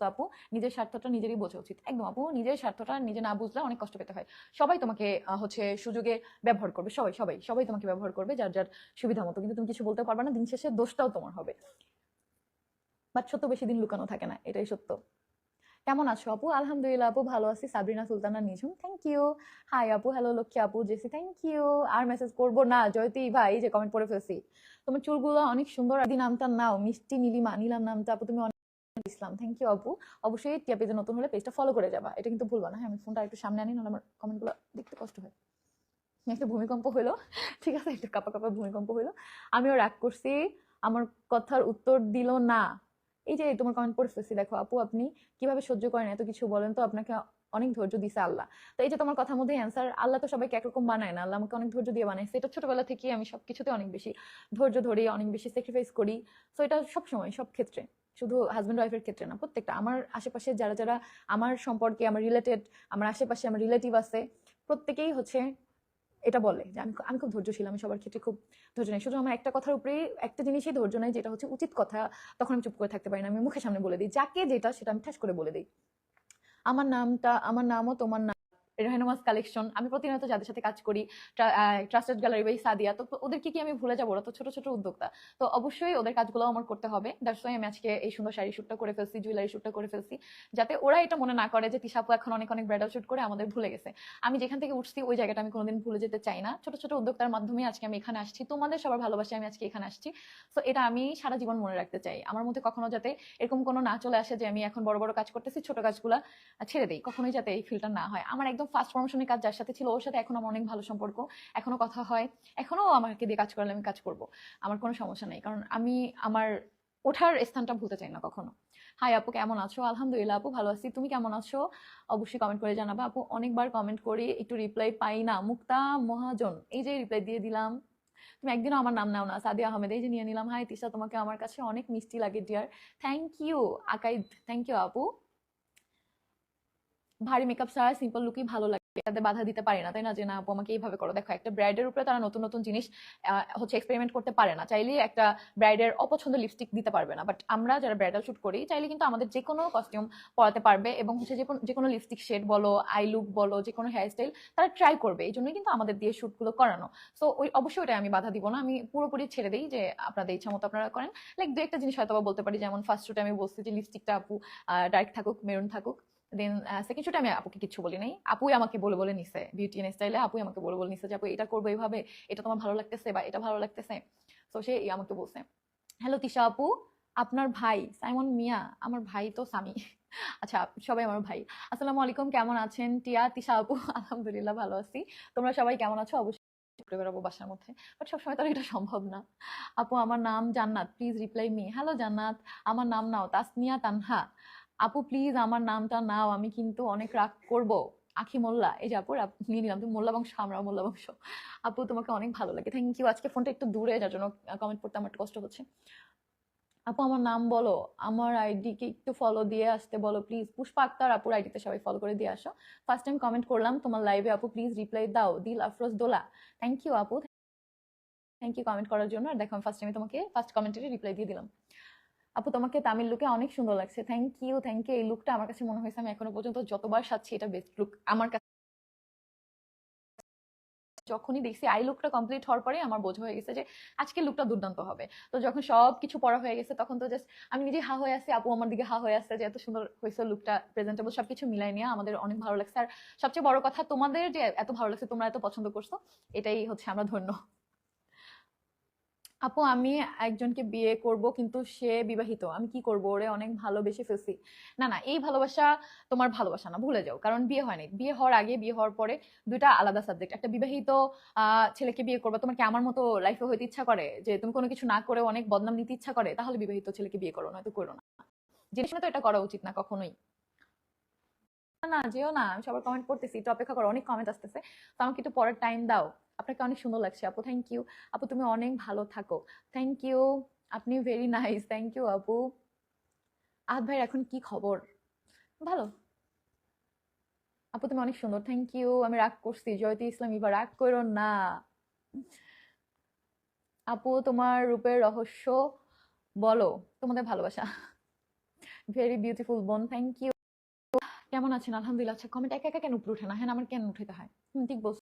তো আপু, নিজের স্বার্থটা নিজেরই বোঝা উচিত। একদম আপু, নিজের স্বার্থটা নিজে না বুঝলে অনেক কষ্ট পেতে হয়। সবাই তোমাকে হচ্ছে সুযোগে ব্যবহার করবে, সবাই সবাই সবাই তোমাকে ব্যবহার করবে যার যার সুবিধা মতো। কিন্তু তুমি কিছু বলতে পারবে না, দিন শেষে দোষটাও তোমার হবে। বাট সত্য বেশি দিন লুকানো থাকে না, এটাই সত্য। কেমন আছো আপু? আলহামদুলিল্লাহ আপু, ভালো আছি। Sabrina Sultana Nijhum thank you hi আপু হ্যালো লক্ষ্মী আপু, জেসি থ্যাংক ইউ আর মেসেজ করব না, জয়তী ভাই যে কমেন্ট করে ফেলছি। তোমার চুলগুলো অনেক সুন্দর আদি নামটা নাও, মিষ্টি নীলিমা, নিলাম নামটা আপু, তুমি ইসলাম থ্যাংক ইউ আপু। অবশ্যই টিয়া পেজে নতুন হলে পেজটা ফলো করে যাবা। এটা কিন্তু ভুলবা না হ্যাঁ? আমি ফোনটা একটু সামনে আনি, নাহলে আমার কমেন্টগুলো দেখতে কষ্ট হয়। একটা ভূমিকম্প হলো ঠিক আছে? একটা কাপা কাপা ভূমিকম্প হলো আমিও রাগ করছি, আমার কথার উত্তর দিল না। এই যে তোমার কমেন্ট পড়ে দেখো আপু, আপনি কীভাবে সহ্য করেন এত কিছু বলেন তো, আপনাকে অনেক ধৈর্য দিছে আল্লাহ। তো এই যে তোমার কথার মধ্যে অ্যান্সার আল্লাহ তো সবাইকে একরকম বানায় না, আল্লাহ আমাকে অনেক ধৈর্য দিয়ে বানাইছে এটা ছোটবেলা থেকে আমি সবকিছুতে অনেক বেশি ধৈর্য ধরি, অনেক বেশি স্যাক্রিফাইস করি। তো এটা সব সময় সব ক্ষেত্রে। শুধু হাজব্যান্ড ওয়াইফের ক্ষেত্রে না, প্রত্যেকটা। আমার আশেপাশে যারা যারা আমার সম্পর্কে আমার রিলেটেড আমার আশেপাশে আমার রিলেটিভ আছে, প্রত্যেকেই হচ্ছে এটা বলে যে আমি আমি খুব ধৈর্যশীল, আমি সবার ক্ষেত্রে খুব ধৈর্য নেই। শুধু আমার একটা কথার উপরেই, একটা জিনিসই ধৈর্য নেই যেটা হচ্ছে উচিত কথা, তখন আমি চুপ করে থাকতে পারি না, আমি মুখের সামনে বলে দিই। যাকে যেটা, সেটা আমি ঠাস করে বলে দিই। আমার নামটা, আমার নামও তোমার নাম রেহানুমাস কালেকশন আমি প্রতিনিয়ত যাদের সাথে কাজ করি ট্রাস্টেড গ্যালারি বাই সাদিয়া, তো ওদেরকে কি আমি ভুলে যাব? ওরা তো ছোট ছোট উদ্যোক্তা। তো অবশ্যই ওদের কাজগুলো আমার করতে হবে। দ্যাটস ওয়াই আমি আজকে এই সুন্দর শাড়ি শ্যুটটা করে ফেলছি জুয়েলারি শ্যুটটা করে ফেলছি, যাতে ওরা এটা মনে না করে যে তিশাপু এখন অনেক অনেক ব্রাইডাল শ্যুট করে আমাদের ভুলে গেছে। আমি যেখান থেকে উঠছি ওই জায়গাটা আমি কোনোদিন ভুলে যেতে চাই না। ছোট ছোট উদ্যোক্তার মাধ্যমে আজকে আমি এখানে আসছি। তোমাদের সবার ভালোবাসে আমি আজকে এখানে আসছি। তো এটা আমি সারা জীবন মনে রাখতে চাই। আমার মধ্যে কখনো যাতে এরকম কোনো না চলে আসে যে আমি এখন বড় বড় কাজ করতেছি, ছোট কাজগুলা ছেড়ে দিই। কখনোই যাতে এই ফিলটা না হয়। আমার একদম ফার্স্ট প্রমোশনের কাজ যার সাথে ছিল ওর সাথে এখন আমার অনেক ভালো সম্পর্ক। এখনও কথা হয়। এখনও আমাকে দিয়ে কাজ করলে আমি কাজ করব। আমার কোনো সমস্যা নেই। কারণ আমি আমার ওঠার স্থানটা ভুলতে চাই না কখনো। হাই আপু, কেমন আছো? আলহামদুলিল্লাহ আপু, ভালো আছি। তুমি কেমন আছো? অবশ্যই কমেন্ট করে জানাবা আপু। অনেকবার কমেন্ট করি, একটু রিপ্লাই পাই না। মুক্তা মহাজন, এই যে রিপ্লাই দিয়ে দিলাম। তুমি একদিনও আমার নাম নাও না। সাদিয়া আহমেদ, এই যে নিয়ে নিলাম। হাই তিশা, তোমাকে আমার কাছে অনেক মিষ্টি লাগে dear thank you Akaid. Thank you আপু। ভারী মেকআপ ছাড়া সিম্পল লুকই ভালো লাগে। তাদের বাধা দিতে পারে না, তাই না? যে, না, আপু, আমাকে এইভাবে করো। দেখো, একটা ব্রাইডের উপরে তারা নতুন নতুন জিনিস হচ্ছে এক্সপেরিমেন্ট করতে পারে না। চাইলে একটা ব্রাইডের অপছন্দ লিপস্টিক দিতে পারবে না। বাট আমরা যারা ব্রাইডাল শুট করি, চাইলে কিন্তু আমাদের যে কোনো কস্টিউম পরাতে পারবে এবং হচ্ছে যে, কোনো যে কোনো লিপস্টিক শেড বলো আই লুক বলো যে কোনো হেয়ার স্টাইল তারা ট্রাই করবে। এই জন্যই কিন্তু আমাদের দিয়ে শ্যুটগুলো করানো। সো ওই, অবশ্যই ওটাই আমি বাধা দিব না। আমি পুরোপুরি ছেড়ে দিই যে, আপনাদের ইচ্ছা মতো আপনারা করেন। লাইক দু একটা জিনিস হয়তো বলতে পারি। যেমন ফার্স্ট শুটে আমি বলছি যে লিপস্টিকটা আপু ডার্ক থাকুক মেরুন থাকুক। দেন সেকেন্ড শুটে আমি আপুকে কিছু বলি নাই। আপুই আমাকে বলে বলে নিছে বিউটি এন্ড স্টাইলে আপুই আমাকে বলে বলে নিছে যে, আপু, এটা করব এইভাবে এটা তোমার ভালো লাগতেছে বা এটা ভালো লাগতেছে। তো সে আমাকে বলছে হ্যালো তিশা আপু, আপনার ভাই, সাইমন মিয়া, আমার ভাই তো স্বামী। আচ্ছা সবাই আমার ভাই। আসসালামু আলাইকুম, কেমন আছেন? টিয়া, তিশা আপু, আলহামদুলিল্লাহ ভালো আছি। তোমরা সবাই কেমন আছো? অবশ্যই বাসার মধ্যে। বাট সবসময় তো এটা সম্ভব না। আপু, আমার নাম জান্নাত প্লিজ রিপ্লাই মি হ্যালো জান্নাত, আমার নাম নাও, তাসনিয়া তানহা। আপু প্লিজ আমার নামটা নাও, আমি কিন্তু অনেক রাগ করব। আখি মোল্লা, এই যে আপু, আপ- নিয়ে নিলাম, তুমি মোল্লা বংশ আমরা মোল্লা বংশ। আপু, তোমাকে অনেক ভালো লাগে থ্যাংক ইউ আজকে ফোনটা একটু দূরে, যার জন্য কমেন্ট করতে আমার একটু কষ্ট হচ্ছে। আপু, আমার নাম বলো, আমার আইডিকে একটু ফলো দিয়ে আসতে বলো প্লিজ পুষ্পা আক্তার, আপুর আইডিতে সবাই ফলো করে দিয়ে আসো। ফার্স্ট টাইম কমেন্ট করলাম, তোমার লাইভে আপু প্লিজ রিপ্লাই দাও, দিল আফরোজ দোলা। থ্যাংক ইউ আপু। থ্যাংক ইউ কমেন্ট করার জন্য। আর দেখো ফার্স্ট টাইমে তোমাকে ফার্স্ট কমেন্টে রিপ্লাই দিয়ে দিলাম। আপু, তোমাকে তামিল লুকে অনেক সুন্দর লাগছে। থ্যাংক ইউ থ্যাংক ইউ এই লুকটা আমার কাছে মনে হয়েছে আমি এখনও পর্যন্ত যতবার সাজছি এটা বেস্ট লুক আমার কাছে যখনই দেখছি আই লুকটা কমপ্লিট হওয়ার পরে আমার বোঝা হয়ে গেছে যে আজকে লুকটা দুর্দান্ত হবে। তো যখন সব কিছু পড়া হয়ে গেছে, তখন তো জাস্ট আমি নিজে হা হয়ে আছি, আপু আমার দিকে হা হয়ে আসছে যে এত সুন্দর হয়েছে লুকটা প্রেজেন্টেবল সবকিছু মিলাই নিয়ে আমাদের অনেক ভালো লাগছে। আর সবচেয়ে বড় কথা, তোমাদের যে এত ভালো লাগছে, তোমরা এত পছন্দ করছ, এটাই হচ্ছে আমরা ধন্য। আপু, আমি একজনকে বিয়ে করব, কিন্তু সে বিবাহিত। আমি কি করব? ওরে অনেক ভালোবেসে ফেলছি। না না, এই ভালোবাসা তোমার ভালোবাসা না, ভুলে যাও। কারণ বিয়ে হয়নি বিয়ে হওয়ার আগে, বিয়ে হওয়ার পরে দুইটা আলাদা সাবজেক্ট একটা বিবাহিত ছেলেকে বিয়ে করব, তোমার কি আমার মতো লাইফে হইতে ইচ্ছা করে? যে তুমি কোনো কিছু না করে অনেক বদনাম নিতে ইচ্ছা করে, তাহলে বিবাহিত ছেলেকে বিয়ে করো, নয়তো করো না। জিনিস তো এটা করা উচিত না কখনোই। না না, যেও না, আমি সবার কমেন্ট করতেছি একটু অপেক্ষা করো, অনেক কমেন্ট আসতেছে। তো আমাকে একটু পরের টাইম দাও। আপনাকে অনেক সুন্দর লাগছে। আপু থ্যাংক ইউ আপু, তুমি অনেক ভালো থাকো। থ্যাংক ইউ আপনি ভেরি নাইস থ্যাংক ইউ আপু। আহাদ ভাইয়ের এখন কি খবর? ভালো। আপু, তুমি অনেক সুন্দর। থ্যাংক ইউ আমি রাগ করছি। জয়তী ইসলাম, এবার রাগ করো না। আপু, তোমার রূপের রহস্য বলো। তোমাদের ভালোবাসা। ভেরি বিউটিফুল বোন। থ্যাংক ইউ কেমন আছেন? আলহামদুলিল্লাহ আচ্ছা কমেন্ট একা একা কেন উপরে ওঠে না? হ্যাঁ আমার কেন উঠাইতে হয়? ঠিক বলছো।